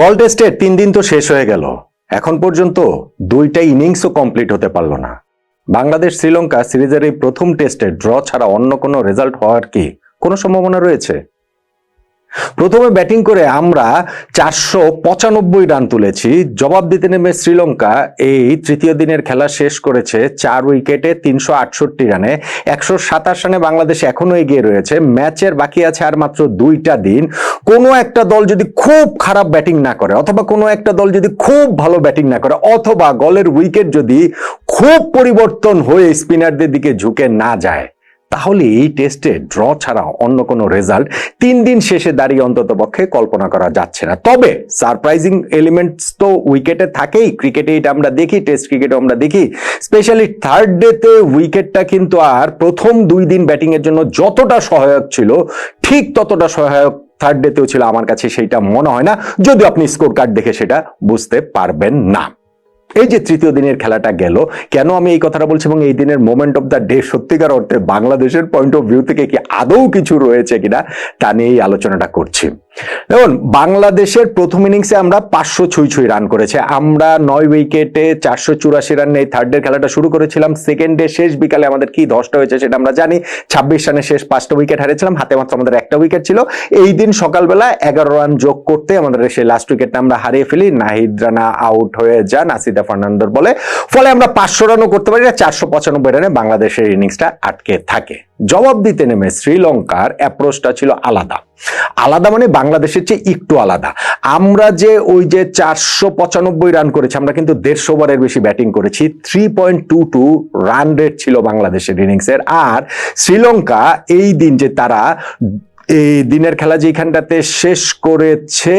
গল টেস্টের তিন দিন তো শেষ হয়ে গেল। এখন পর্যন্ত দুইটা ইনিংসও কমপ্লিট হতে পারল না। বাংলাদেশ শ্রীলঙ্কা সিরিজের এই প্রথম টেস্টে ড্র ছাড়া অন্য কোনো রেজাল্ট হওয়ার কি কোনো সম্ভাবনা রয়েছে? প্রথমে ব্যাটিং করে আমরা চারশো পঁচানব্বই রান তুলেছি। জবাব দিতে নেমে শ্রীলঙ্কা এই তৃতীয় দিনের খেলা শেষ করেছে চার উইকেটে তিনশো আটষট্টি রানে। একশো সাতাশ রানে বাংলাদেশ এখনও এগিয়ে রয়েছে। ম্যাচের বাকি আছে আর মাত্র দুইটা দিন। কোনো একটা দল যদি খুব খারাপ ব্যাটিং না করে অথবা কোনো একটা দল যদি খুব ভালো ব্যাটিং না করে অথবা গলের উইকেট যদি খুব পরিবর্তন হয়ে স্পিনারদের দিকে ঝুঁকে না যায় তাহলে এই টেস্টে ড্র ছাড়া অন্য কোনো রেজাল্ট তিন দিন শেষে দাঁড়িয়ে অন্তত পক্ষে কল্পনা করা যাচ্ছে না। তবে সারপ্রাইজিং এলিমেন্টস তো উইকেটে থাকেই। ক্রিকেটে এটা আমরা দেখি টেস্ট ক্রিকেটে আমরা দেখি। স্পেশালি থার্ড ডেতে উইকেটটা কিন্তু আর প্রথম দুই দিন ব্যাটিং এর জন্য যতটা সহায়ক ছিল, ঠিক ততটা সহায়ক থার্ড ডেতেও ছিল। আমার কাছে সেইটা মনে হয় না। যদিও আপনি স্কোর কার্ড দেখে সেটা বুঝতে পারবেন না। এই যে তৃতীয় দিনের খেলাটা গেল, কেন আমি এই কথাটা বলছি এবং এই দিনের মোমেন্ট অফ দ্য ডে সত্যিকার অর্থে বাংলাদেশের পয়েন্ট অফ ভিউ থেকে কি আদৌ কিছু রয়েছে কিনা, তা নিয়ে এই আলোচনাটা করছি। দেখুন, বাংলাদেশের প্রথম ইনিংসে আমরা পাঁচশো ছুঁই ছুঁই রান করেছে। আমরা নয় উইকেটে চারশো চুরাশি রান এই থার্ড ডে খেলাটা শুরু করেছিলাম। সেকেন্ড শেষ বিকালে আমাদের কি দশটা হয়েছে সেটা আমরা জানি। ছাব্বিশ রানে শেষ পাঁচটা উইকেট হারিয়েছিলাম। হাতে মাত্র আমাদের একটা উইকেট ছিল। এই দিন সকালবেলা এগারো রান যোগ করতে আমাদের সেই লাস্ট উইকেটটা আমরা হারিয়ে ফেলি। নাহিদ রানা আউট হয়ে যান আসিদা ফার্নান্দোর বলে। ফলে আমরা পাঁচশো রানও করতে পারি না চারশো পঁচানব্বই রানে বাংলাদেশের ইনিংসটা আটকে থাকে। জবাব দিতে নেমে শ্রীলঙ্কার অ্যাপ্রোচটা ছিল আলাদা। আলাদা মানে বাংলাদেশের চেয়ে একটু আলাদা। আমরা যে ওই যে চারশো পঁচানব্বই রান করেছি, আমরা কিন্তু দেড়শো ওভারের বেশি ব্যাটিং করেছি। Three point two two run rate ছিল বাংলাদেশের ইনিংসের আর শ্রীলঙ্কা এই দিন যে তারা এই দিনের খেলা যেখানটাতে শেষ করেছে,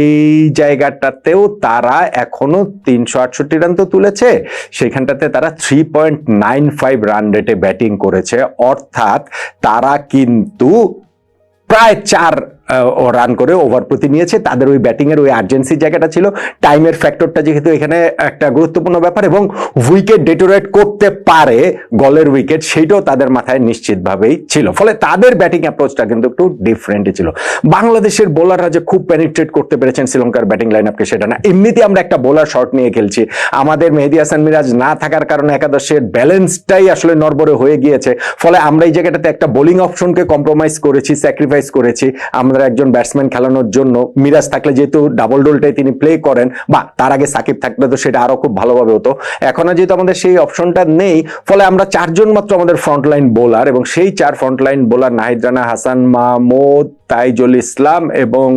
এই জায়গাটাতেও তারা এখনও তিনশো আটষট্টি রান তো তুলেছে। সেখানটাতে তারা three point nine five run রেটে ব্যাটিং করেছে। অর্থাৎ তারা কিন্তু প্রায় চার রান করে ওভার প্রতি নিয়েছে। তাদের ওই ব্যাটিং এর ওই আর্জেন্সি জায়গাটা ছিল। টাইমের ফ্যাক্টরটা যেহেতু এখানে একটা গুরুত্বপূর্ণ ব্যাপার এবং উইকেট ডেটোরেট করতে পারে গলের উইকেট সেইটাও তাদের মাথায় নিশ্চিতভাবেই ছিল। ফলে তাদের ব্যাটিং অ্যাপ্রোচটা কিন্তু একটু ডিফারেন্টই ছিল। বাংলাদেশের বোলাররা যে খুব পেনিট্রেট করতে পেরেছেন শ্রীলঙ্কার ব্যাটিং লাইন আপকে সেটা না। এমনিতে আমরা একটা বোলার শট নিয়ে খেলছি। আমাদের মেহেদি হাসান মিরাজ না থাকার কারণে একাদশের ব্যালেন্সটাই আসলে নরবরে হয়ে গিয়েছে। ফলে আমরা এই জায়গাটাতে একটা বোলিং অপশনকে কম্প্রোমাইজ করেছি স্যাক্রিফাইস করেছি। আমরা একজন ব্যাটসম্যান খেলানোর জন্য মিরাজ থাকলে যেহেতু ডাবল ডোলটাই তিনি প্লে করেন, বা তার আগে সাকিব থাকলে তো সেটা আরও খুব ভালোভাবে হতো। এখন যেহেতু আমাদের সেই অপশনটা নেই, ফলে আমরা চারজন মাত্র আমাদের ফ্রন্টলাইন বোলার এবং সেই চার ফ্রন্টলাইন বোলার নাহিদ রানা, হাসান মাহমুদ, তাইজুল ইসলাম এবং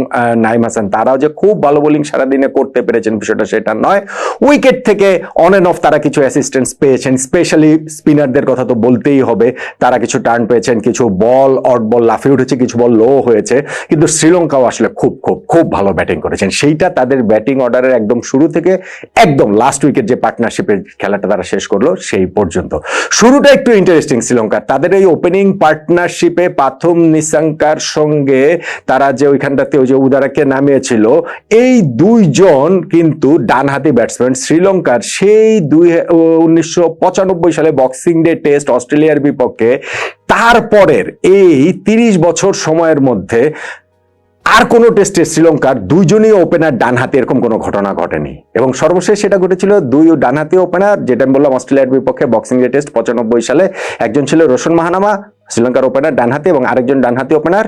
নাইম হাসান। তারাও যে খুব ভালো বোলিং সারাদিনে করতে পেরেছেন বিষয়টা সেটা নয়। উইকেট থেকে অন এন্ড অফ তারা কিছু অ্যাসিস্ট্যান্স পেয়েছেন স্পেশালি স্পিনারদের কথা তো বলতেই হবে। তারা কিছু টার্ন পেয়েছেন, কিছু বল অট বল লাফিয়ে উঠেছে, কিছু বল লো হয়েছে। কিন্তু শ্রীলঙ্কাও আসলে খুব খুব খুব ভালো ব্যাটিং করেছেন। সেইটা তাদের ব্যাটিং অর্ডারের একদম শুরু থেকে একদম লাস্ট উইকেট যে পার্টনারশিপের খেলাটা তারা শেষ করল, সেই পর্যন্ত। শুরুটা একটু ইন্টারেস্টিং শ্রীলঙ্কার তাদের এই ওপেনিং পার্টনারশিপে পাথুম নিসাঙ্কার সঙ্গে তারা যে ওইখানটাতে ওই যে উদারাকে নামিয়েছিল, এই দুইজন কিন্তু ডানহাতি ব্যাটসম্যান শ্রীলঙ্কার। সেই দুই উনিশশো সালে বক্সিং ডে টেস্ট অস্ট্রেলিয়ার বিপক্ষে, তারপরের এই তিরিশ বছর সময়ের মধ্যে আর কোনো টেস্টে শ্রীলঙ্কার দুইজনই ওপেনার ডান হাতে এরকম কোনো ঘটনা ঘটেনি। এবং সর্বশেষ সেটা ঘটেছিল দুই ডান হাতে ওপেনার যেটা আমি বললাম অস্ট্রেলিয়ার বিপক্ষে বক্সিং ডে টেস্ট পঁচানব্বই সালে একজন ছিল রোশন মাহানামা, শ্রীলঙ্কার ওপেনার ডানহাতি এবং আরেকজন ডানহাতি ওপেনার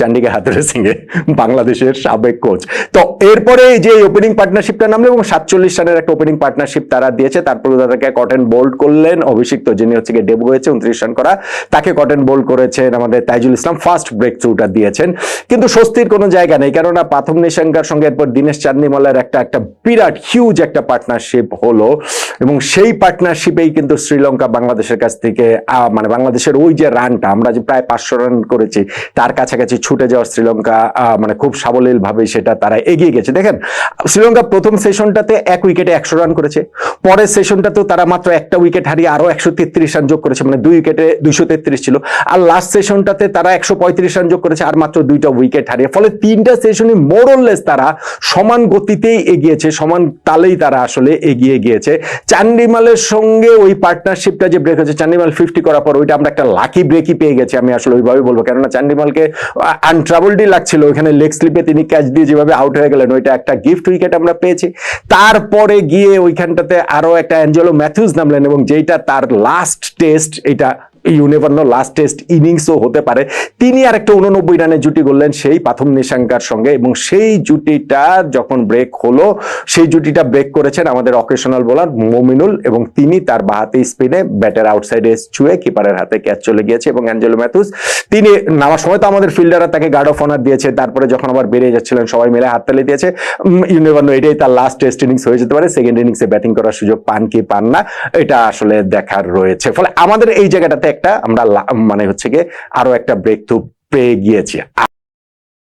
চান্ডিকা হাতুরে সিংহে বাংলাদেশের সাবেক কোচ তো এরপরে যে ওপেনিং পার্টনারশিপটা নামলো এবং সাতচল্লিশ রানের একটা ওপেনিং পার্টনারশিপ তারা দিয়েছে তারপরে তাদেরকে কটেন বোল্ড করলেন অভিষিক্ত, যিনি হচ্ছে গিয়ে ডেবু হয়েছে, উনত্রিশ রান করা। তাকে কটেন বোল্ড করেছেন আমাদের তাইজুল ইসলাম ফার্স্ট ব্রেক থ্রুটা দিয়েছেন। কিন্তু স্বস্তির কোনো জায়গা নেই, কেননা প্রথম নিশাঙ্কার সঙ্গে এরপর দীনেশ চান্দিমালের একটা একটা বিরাট হিউজ একটা পার্টনারশিপ হলো। এবং সেই পার্টনারশিপেই কিন্তু শ্রীলঙ্কা বাংলাদেশের কাছ থেকে মানে বাংলাদেশের ওই যে রানটা, আমরা যে প্রায় পাঁচশো রান করেছি, তার কাছাকাছি ছুটে যাওয়ার শ্রীলঙ্কা মানে খুব সাবলীল ভাবে সেটা তারা এগিয়ে গেছে। দেখেন, শ্রীলঙ্কা প্রথম সেশনটাতে এক উইকেটে একশো রান করেছে। পরের সেশনটাতেও তারা মাত্র একটা উইকেট হারিয়ে আরও একশো তেত্রিশ রান যোগ করেছে। মানে দুই উইকেটে দুইশো তেত্রিশ ছিল। আর লাস্ট সেশনটাতে তারা একশো পঁয়ত্রিশ রান যোগ করেছে, আর মাত্র দুইটা উইকেট হারিয়ে। ফলে তিনটা সেশনই মোরললেস তারা সমান গতিতেই এগিয়েছে, সমান তালেই তারা আসলে এগিয়ে গিয়েছে। চান্ডিমালের সঙ্গে ওই পার্টনারশিপটা যে ব্রেক হয়েছে, চান্ডিমাল ফিফটি করার পর ওইটা আমরা একটা লাকি ব্রেকই পেয়ে গেছি আমি আসলে ওইভাবে বলব। কেননা চান্ডিমালকে আহ, আনট্রাবলডই লাগছিল ওখানে লেগ স্লিপে তিনি ক্যাচ দিয়ে যেভাবে আউট হয়ে গেলেন ওইটা একটা গিফট উইকেট আমরা পেয়েছি। তারপরে গিয়ে ওইখানটাতে আরও একটা অ্যাঞ্জেলো ম্যাথিউস নামলেন এবং যেইটা তার লাস্ট টেস্ট এটা you never know last test ইনিংসও হতে পারে। তিনি আর একটা উননব্বই রানের জুটি করলেন সেই প্রথম নিশাঙ্কার সঙ্গে এবং সেই জুটিটা যখন ব্রেক হলো, সেই জুটিটা ব্রেক করেছেন আমাদের অকেশনাল বোলার মমিনুল এবং তিনি তার বাহাতে স্পিনে ব্যাটের আউটসাইডে ছুঁয়ে কিপারের হাতে ক্যাচ চলে গিয়েছে এবং অ্যাঞ্জেলো ম্যাথুস, তিনি নামার সময় তো আমাদের ফিল্ডাররা তাকে গার্ড অফ অনার দিয়েছে, তারপরে যখন আবার বেরিয়ে যাচ্ছিলেন, সবাই মিলে হাত হাততালি দিয়েছে। ইউনেভার নো এটাই তার লাস্ট টেস্ট ইনিংস হয়ে যেতে পারে সেকেন্ড ইনিংসে ব্যাটিং করার সুযোগ পান কি পান না, এটা আসলে দেখার রয়েছে। ফলে আমাদের এই জায়গাটাতে একটা আমরা মানে হচ্ছে গিয়ে আরও একটা ব্রেক থ্রু পেয়ে গিয়েছি।